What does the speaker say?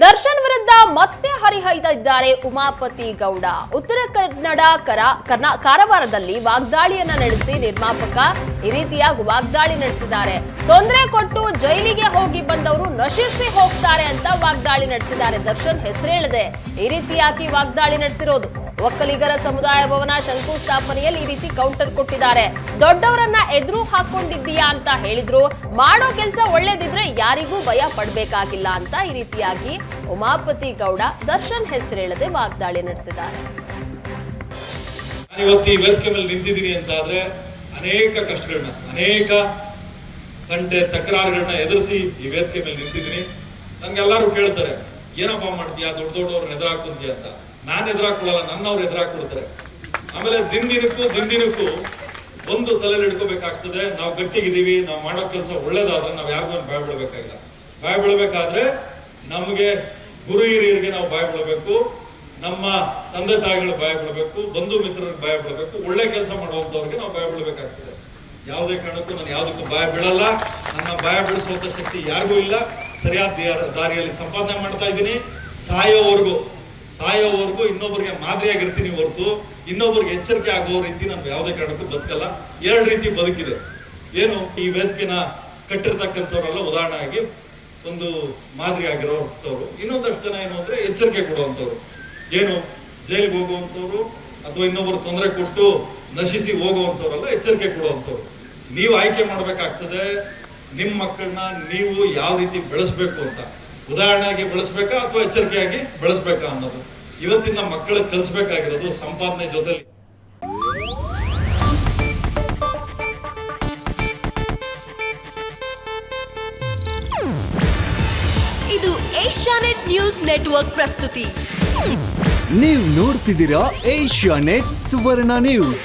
ದರ್ಶನ್ ವಿರುದ್ಧ ಮತ್ತೆ ಹರಿಹೈದಿದ್ದಾರೆ ಇದ್ದಾರೆ ಉಮಾಪತಿ ಗೌಡ. ಉತ್ತರ ಕನ್ನಡ ಕರ, ಕರ್ನಾ, ಕಾರವಾರದಲ್ಲಿ ವಾಗ್ದಾಳಿಯನ್ನ ನಡೆಸಿ ನಿರ್ಮಾಪಕ ಈ ರೀತಿಯಾಗಿ ವಾಗ್ದಾಳಿ ನಡೆಸಿದ್ದಾರೆ. ತೊಂದರೆ ಕೊಟ್ಟು ಜೈಲಿಗೆ ಹೋಗಿ ಬಂದವರು ನಶಿಸಿ ಹೋಗ್ತಾರೆ ಅಂತ ವಾಗ್ದಾಳಿ ನಡೆಸಿದ್ದಾರೆ. ದರ್ಶನ್ ಹೆಸರೇಳದೆ ಈ ರೀತಿಯಾಗಿ ವಾಗ್ದಾಳಿ ನಡೆಸಿರೋದು. ಒಕ್ಕಲಿಗರ ಸಮುದಾಯ ಭವನ ಶಂಕುಸ್ಥಾಪನೆಯಲ್ಲಿ ಈ ರೀತಿ ಕೌಂಟರ್ ಕೊಟ್ಟಿದ್ದಾರೆ. ದೊಡ್ಡವರನ್ನ ಎದುರು ಹಾಕೊಂಡಿದ್ದೀಯಾ ಅಂತ ಹೇಳಿದ್ರು. ಮಾಡೋ ಕೆಲಸ ಒಳ್ಳೇದಿದ್ರೆ ಯಾರಿಗೂ ಭಯ ಪಡ್ಬೇಕಾಗಿಲ್ಲ ಅಂತ ಈ ರೀತಿಯಾಗಿ ಉಮಾಪತಿ ಗೌಡ ದರ್ಶನ್ ಹೆಸರೇಳದೆ ವಾಗ್ದಾಳಿ ನಡೆಸಿದ್ದಾರೆ. ವೇದಿಕೆ ಮೇಲೆ ನಿಂತಿದ್ದೀನಿ ಅಂತ ಅನೇಕ ಕಷ್ಟಗಳನ್ನ, ಅನೇಕ ತಂಟೆ ತಕರಾರುಗಳನ್ನ ಎದುರಿಸಿ ಈ ವೇದಿಕೆ ಮೇಲೆ ನಿಂತಿದ್ದೀನಿ. ನನ್ಗೆಲ್ಲರೂ ಕೇಳ್ತಾರೆ, ಏನಪ್ಪ ಮಾಡ್ತೀಯಾ, ದೊಡ್ಡ ದೊಡ್ಡವ್ರನ್ನ ಎದುರಾಕೊಂತೀಯ ಅಂತ. ನಾನು ಎದುರಾಕೊಳ್ಳಲ್ಲ ನನ್ನವ್ರು ಎದುರಾಕೊಳ್ತಾರೆ ಆಮೇಲೆ ದಿನ ದಿನಕ್ಕೂ ದಿನ ದಿನಕ್ಕೂ ಒಂದು ತಲೆ ಹಿಡ್ಕೋಬೇಕಾಗ್ತದೆ. ನಾವು ಗಟ್ಟಿಗಿದ್ದೀವಿ, ನಾವು ಮಾಡೋ ಕೆಲಸ ಒಳ್ಳೇದಾದ್ರೆ ನಾವು ಯಾರಿಗೂ ಭಯ ಬಿಡಬೇಕಾಗಿಲ್ಲ ಭಯ ಬೀಳಬೇಕಾದ್ರೆ ನಮಗೆ ಗುರು ಹಿರಿಯರಿಗೆ ನಾವು ಭಯ ಬಿಡಬೇಕು ನಮ್ಮ ತಂದೆ ತಾಯಿಗಳು ಭಯ ಬಿಡಬೇಕು ಬಂಧು ಮಿತ್ರರಿಗೆ ಭಯ ಬಿಡಬೇಕು ಒಳ್ಳೆ ಕೆಲಸ ಮಾಡುವಂತವ್ರಿಗೆ ನಾವು ಭಯ ಬಿಡಬೇಕಾಗ್ತದೆ ಯಾವುದೇ ಕಾರಣಕ್ಕೂ ನಾನು ಯಾವುದಕ್ಕೂ ಭಯ ಬಿಡಲ್ಲ ನನ್ನ ಭಯ ಬಿಡಿಸುವಂಥ ಶಕ್ತಿ ಯಾರಿಗೂ ಇಲ್ಲ. ಸರಿಯಾದ ದಾರಿ- ದಾರಿಯಲ್ಲಿ ಸಂಪಾದನೆ ಮಾಡ್ತಾ ಇದ್ದೀನಿ. ಸಾಯೋವರೆಗೂ ಸಾಯೋವರೆಗೂ ಇನ್ನೊಬ್ಬರಿಗೆ ಮಾದರಿಯಾಗಿರ್ತೀನಿ ಹೊರತು ಇನ್ನೊಬ್ಬರಿಗೆ ಎಚ್ಚರಿಕೆ ಆಗೋ ರೀತಿ ನಾನು ಯಾವುದೇ ಕಾರಣಕ್ಕೂ ಬದುಕಲ್ಲ. ಎರಡು ರೀತಿ ಬದುಕಿದೆ. ಏನು, ಈ ವೇದಿಕೆನ ಕಟ್ಟಿರ್ತಕ್ಕಂಥವ್ರೆಲ್ಲ, ಉದಾಹರಣೆಯಾಗಿ ಒಂದು ಮಾದರಿ ಆಗಿರೋಂಥವ್ರು ಇನ್ನೊಂದಷ್ಟು ಜನ ಏನು ಅಂದ್ರೆ ಎಚ್ಚರಿಕೆ ಕೊಡುವಂಥವ್ರು. ಏನು, ಜೈಲಿಗೆ ಹೋಗುವಂಥವ್ರು ಅಥವಾ ಇನ್ನೊಬ್ಬರು ತೊಂದರೆ ಕೊಟ್ಟು ನಶಿಸಿ ಹೋಗುವಂಥವ್ರೆಲ್ಲ, ಎಚ್ಚರಿಕೆ ಕೊಡುವಂಥವ್ರು. ನೀವು ಆಯ್ಕೆ ಮಾಡ್ಬೇಕಾಗ್ತದೆ, ನಿಮ್ಮ ಮಕ್ಕಳನ್ನ ನೀವು ಯಾವ ರೀತಿ ಬೆಳೆಸ್ಬೇಕು ಅಂತ. ಉದಾಹರಣೆಯಾಗಿ ಬಳಸಬೇಕಾ ಅಥವಾ ಎಚ್ಚರಿಕೆಯಾಗಿ ಬಳಸ್ಬೇಕಾ ಅನ್ನೋದು. ಇವತ್ತಿನ ಮಕ್ಕಳಿಗೆ ಕಲಿಸ್ಬೇಕಾಗಿರೋದು ಸಂಪಾದನೆ ಜೊತೆಲಿ. ಇದು ಏಷ್ಯಾನೆಟ್ ನ್ಯೂಸ್ ನೆಟ್ವರ್ಕ್ ಪ್ರಸ್ತುತಿ. ನೀವು ನೋಡ್ತಿದ್ದೀರಾ ಏಷ್ಯಾ ನೆಟ್ ಸುವರ್ಣ ನ್ಯೂಸ್.